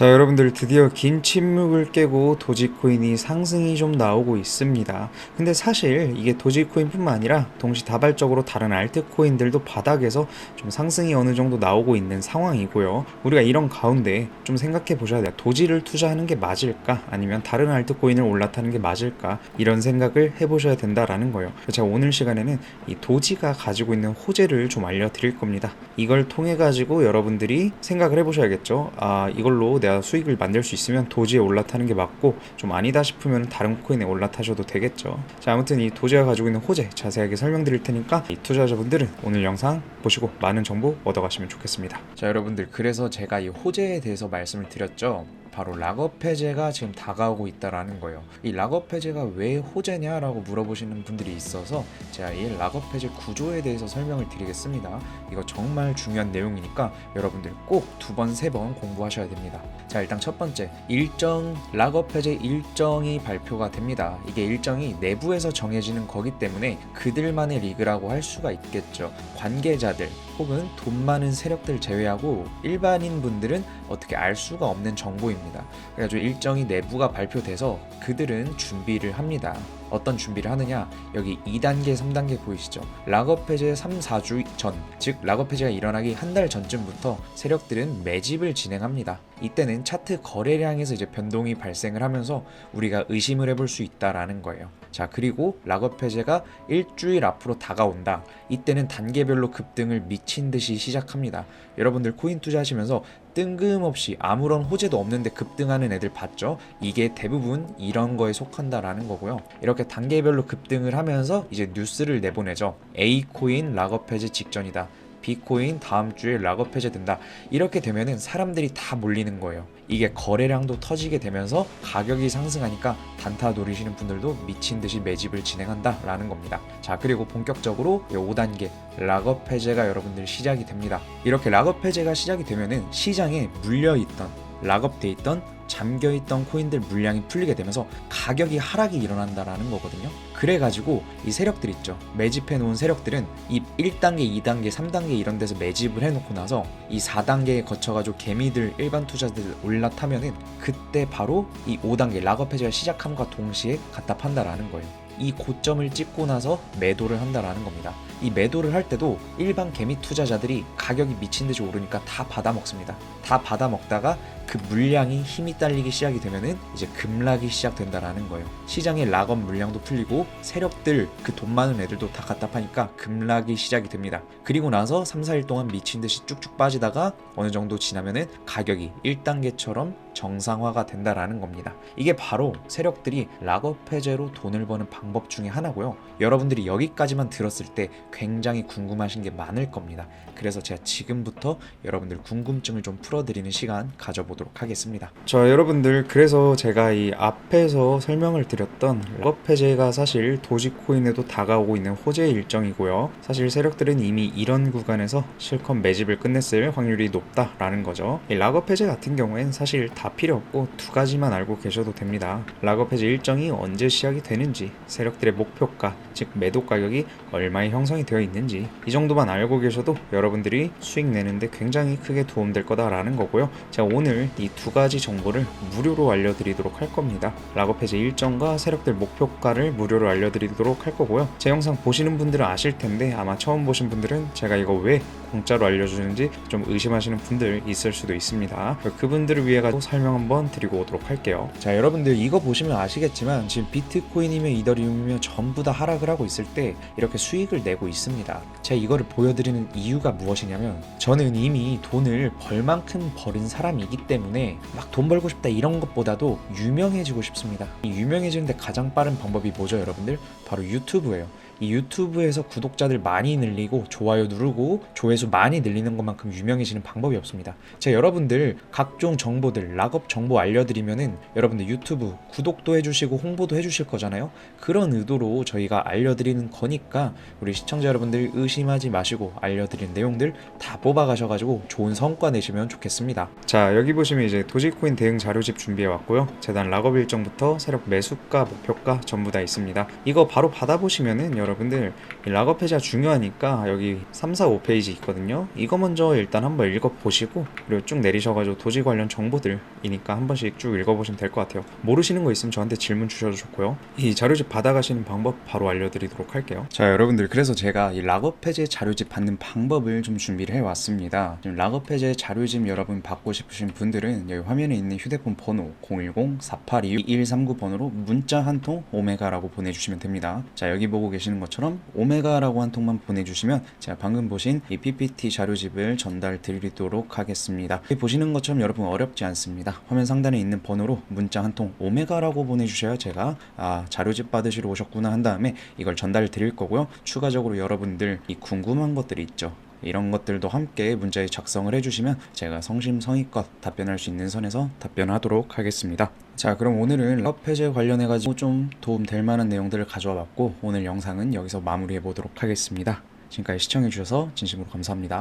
자 여러분들 드디어 긴 침묵을 깨고 도지코인이 상승이 좀 나오고 있습니다. 근데 사실 이게 도지코인뿐만 아니라 동시다발적으로 다른 알트코인들도 바닥에서 좀 상승이 어느 정도 나오고 있는 상황이고요. 우리가 이런 가운데 좀 생각해 보셔야 돼요. 도지를 투자하는 게 맞을까? 아니면 다른 알트코인을 올라타는 게 맞을까? 이런 생각을 해보셔야 된다라는 거예요. 제가 오늘 시간에는 이 도지가 가지고 있는 호재를 좀 알려드릴 겁니다. 이걸 통해 가지고 여러분들이 생각을 해보셔야겠죠. 아 이걸로 내가 수익을 만들 수 있으면 도지에 올라타는 게 맞고 좀 아니다 싶으면 다른 코인에 올라타셔도 되겠죠. 자 아무튼 이 도지가 가지고 있는 호재 자세하게 설명드릴 테니까 이 투자자분들은 오늘 영상 보시고 많은 정보 얻어가시면 좋겠습니다. 자 여러분들 그래서 제가 이 호재에 대해서 말씀을 드렸죠. 바로 락업 해제가 지금 다가오고 있다라는 거예요. 이 락업 해제가 왜 호재냐라고 물어보시는 분들이 있어서 제가 이 락업 해제 구조에 대해서 설명을 드리겠습니다. 이거 정말 중요한 내용이니까 여러분들 꼭 두 번, 세 번 공부하셔야 됩니다. 자, 일단 첫 번째, 일정 락업 해제 일정이 발표가 됩니다. 이게 일정이 내부에서 정해지는 거기 때문에 그들만의 리그라고 할 수가 있겠죠. 관계자들 혹은 돈 많은 세력들 제외하고 일반인 분들은 어떻게 알 수가 없는 정보입니다. 그래가지고 일정이 내부가 발표돼서 그들은 준비를 합니다. 어떤 준비를 하느냐? 여기 2단계, 3단계 보이시죠? 락업 해제 3, 4주 전, 즉 락업 해제가 일어나기 한 달 전쯤부터 세력들은 매집을 진행합니다. 이때는 차트 거래량에서 이제 변동이 발생을 하면서 우리가 의심을 해볼 수 있다라는 거예요. 자, 그리고 락업 해제가 일주일 앞으로 다가온다. 이때는 단계별로 급등을 미친 듯이 시작합니다. 여러분들 코인 투자하시면서 뜬금없이 아무런 호재도 없는데 급등하는 애들 봤죠? 이게 대부분 이런 거에 속한다라는 거고요. 이렇게 단계별로 급등을 하면서 이제 뉴스를 내보내죠. A 코인 락업 해제 직전이다. 비코인 다음 주에 락업 해제된다. 이렇게 되면은 사람들이 다 몰리는 거예요. 이게 거래량도 터지게 되면서 가격이 상승하니까 단타 노리시는 분들도 미친 듯이 매집을 진행한다라는 겁니다. 자, 그리고 본격적으로 5단계 락업 해제가 여러분들 시작이 됩니다. 이렇게 락업 해제가 시작이 되면은 시장에 물려 있던 락업돼 있던 잠겨 있던 코인들 물량이 풀리게 되면서 가격이 하락이 일어난다라는 거거든요. 그래가지고 이 세력들 있죠. 매집해 놓은 세력들은 이 1단계, 2단계, 3단계 이런 데서 매집을 해놓고 나서 이 4단계에 거쳐가지고 개미들 일반 투자들 올라타면은 그때 바로 이 5단계 락업 해제가 시작함과 동시에 갖다 판다라는 거예요. 이 고점을 찍고 나서 매도를 한다라는 겁니다. 이 매도를 할 때도 일반 개미 투자자들이 가격이 미친 듯이 오르니까 다 받아 먹습니다. 다 받아 먹다가 그 물량이 힘이 딸리기 시작이 되면은 이제 급락이 시작된다라는 거예요. 시장에 락업 물량도 풀리고 세력들 그 돈 많은 애들도 다 갖다 파니까 급락이 시작이 됩니다. 그리고 나서 3, 4일 동안 미친 듯이 쭉쭉 빠지다가 어느 정도 지나면은 가격이 1단계처럼 정상화가 된다라는 겁니다. 이게 바로 세력들이 락업 해제로 돈을 버는 방법 중에 하나고요. 여러분들이 여기까지만 들었을 때 굉장히 궁금하신 게 많을 겁니다. 그래서 제가 지금부터 여러분들 궁금증을 좀 풀어드리는 시간 가져보도록 하겠습니다. 자, 여러분들 그래서 제가 이 앞에서 설명을 드렸던 락업 해제가 사실 도지코인에도 다가오고 있는 호재 일정이고요. 사실 세력들은 이미 이런 구간에서 실컷 매집을 끝냈을 확률이 높다라는 거죠. 이 락업 해제 같은 경우엔 사실 다 필요 없고 두 가지만 알고 계셔도 됩니다. 락업 해제 일정이 언제 시작이 되는지, 세력들의 목표가, 즉 매도 가격이 얼마에 형성이 되어 있는지 이 정도만 알고 계셔도 여러분들이 수익 내는데 굉장히 크게 도움될 거다라는 거고요. 제가 오늘 이 두 가지 정보를 무료로 알려드리도록 할 겁니다. 락업 해제 일정과 세력들 목표가를 무료로 알려드리도록 할 거고요. 제 영상 보시는 분들은 아실 텐데 아마 처음 보신 분들은 제가 이거 왜 공짜로 알려주는지 좀 의심하시는 분들 있을 수도 있습니다. 그분들을 위해 가지고 설명 한번 드리고 오도록 할게요. 자, 여러분들 이거 보시면 아시겠지만 지금 비트코인이며 이더리 움이며 전부 다 하락을 하고 있을 때 이렇게 수익을 내고 있습니다. 제가 이거를 보여드리는 이유가 무엇이냐면 저는 이미 돈을 벌 만큼 벌은 사람이기 때문에 막 돈 벌고 싶다 이런 것보다도 유명해지고 싶습니다. 이 유명해지는데 가장 빠른 방법이 뭐죠, 여러분들? 바로 유튜브예요. 이 유튜브에서 구독자들 많이 늘리고 좋아요 누르고 조회수 많이 늘리는 것만큼 유명해지는 방법이 없습니다. 제가 여러분들 각종 정보들 락업 정보 알려드리면은 여러분들 유튜브 구독도 해주시고 홍보도 해주실 거잖아요. 그런 의도로 저희가 알려드리는 거니까 우리 시청자 여러분들 의심하지 마시고 알려드린 내용들 다 뽑아가셔가지고 좋은 성과 내시면 좋겠습니다. 자 여기 보시면 이제 도지코인 대응 자료집 준비해 왔고요. 재단 락업 일정부터 세력 매수가 목표가 전부 다 있습니다. 이거 바로 받아보시면은 여러분 여러분들 이 락업 해제가 중요하니까 여기 3, 4, 5페이지 있거든요. 이거 먼저 일단 한번 읽어보시고 그리고 쭉 내리셔가지고 도지 관련 정보들이니까 한 번씩 쭉 읽어보시면 될 것 같아요. 모르시는 거 있으면 저한테 질문 주셔도 좋고요. 이 자료집 받아가시는 방법 바로 알려드리도록 할게요. 자 여러분들 그래서 제가 이 락업 해제 자료집 받는 방법을 좀 준비를 해왔습니다. 지금 락업 해제 자료집 여러분 받고 싶으신 분들은 여기 화면에 있는 휴대폰 번호 010-4822-139 번호로 문자 한 통 오메가라고 보내주시면 됩니다. 자 여기 보고 계시는 것처럼 오메가라고 한 통만 보내주시면 제가 방금 보신 이 PPT 자료집을 전달 드리도록 하겠습니다. 보시는 것처럼 여러분 어렵지 않습니다. 화면 상단에 있는 번호로 문자 한 통 오메가라고 보내주셔야 제가 아 자료집 받으시러 오셨구나 한 다음에 이걸 전달 드릴 거고요. 추가적으로 여러분들 이 궁금한 것들이 있죠. 이런 것들도 함께 문자에 작성을 해주시면 제가 성심성의껏 답변할 수 있는 선에서 답변하도록 하겠습니다. 자, 그럼 오늘은 럽 해제 관련해가지고 좀 도움 될 만한 내용들을 가져와 봤고 오늘 영상은 여기서 마무리해 보도록 하겠습니다. 지금까지 시청해주셔서 진심으로 감사합니다.